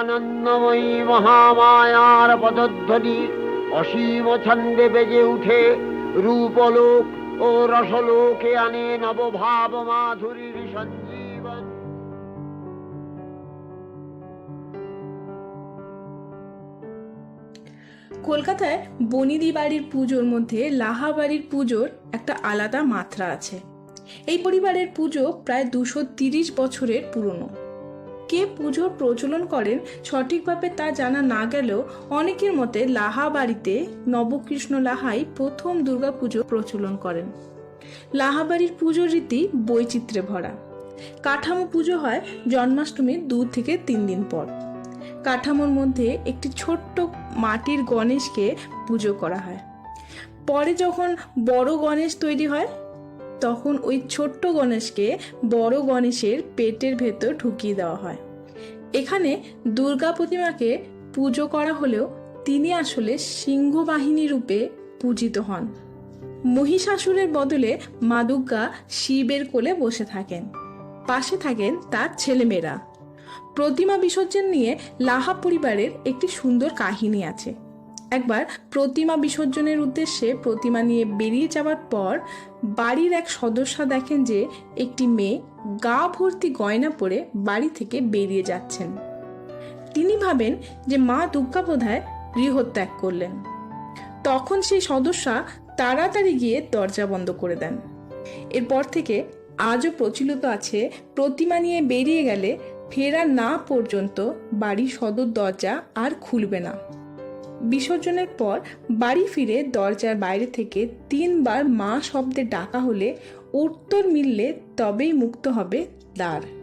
আনন্দময়ী মহামায়ার পদধ্বনি অসীম ছন্দে বেজে উঠে। রূপলোক ও রসলোকে আনে নবভাব মাধুরীর সঞ্জীবন। কলকাতায় বনিদি বাড়ির পুজোর মধ্যে লাহা বাড়ির পুজোর একটা আলাদা মাত্রা আছে। এই পরিবারের পুজো প্রায় দুশো তিরিশ বছরের পুরনো। কে পুজোর প্রচলন করেন সঠিকভাবে তা জানা না গেলেও অনেকের মতে লাহা বাড়িতে নবকৃষ্ণ লাহাই প্রথম দুর্গাপুজো প্রচলন করেন। লাহা বাড়ির পুজোর রীতি বৈচিত্র্যে ভরা। কাঠামো পুজো হয় জন্মাষ্টমীর দু থেকে তিন দিন পর। কাঠামোর মধ্যে একটি ছোট্ট মাটির গণেশকে পুজো করা হয়। পরে যখন বড় গণেশ তৈরি হয় তখন ওই ছোট্ট গণেশকে বড় গণেশের পেটের ভেতর ঢুকিয়ে দেওয়া হয়। এখানে দুর্গা প্রতিমাকে পুজো করা হলেও তিনি আসলে সিংহবাহিনী রূপে পূজিত হন। মহিষাসুরের বদলে মা দুর্গা শিবের কোলে বসে থাকেন। পাশে থাকেন তার ছেলেমেয়েরা। প্রতিমা বিসর্জন নিয়ে লাহা পরিবারের একটি সুন্দর কাহিনী আছে। একবার প্রতিমা বিসর্জনের উদ্দেশ্যে প্রতিমা নিয়ে বেরিয়ে যাওয়ার পর বাড়ির এক সদস্য দেখেন যে একটি মেয়ে গা ভর্তি গয়না পরে বাড়ি থেকে বেরিয়ে যাচ্ছেন। তিনি ভাবেন যে মা দুর্গা বোধহয় গৃহত্যাগ করলেন। তখন সেই সদস্যা তাড়াতাড়ি গিয়ে দরজা বন্ধ করে দেন। এরপর থেকে আজও প্রচলিত আছে, প্রতিমা নিয়ে বেরিয়ে গেলে ফেরা না পর্যন্ত বাড়ির সদর দরজা আর খুলবে না। বিসর্জনের পর বাড়ি ফিরে দরজার বাইরে থেকে তিনবার মা শব্দে ডাকা হলে উত্তর মিললে তবেই মুক্ত হবে দ্বার।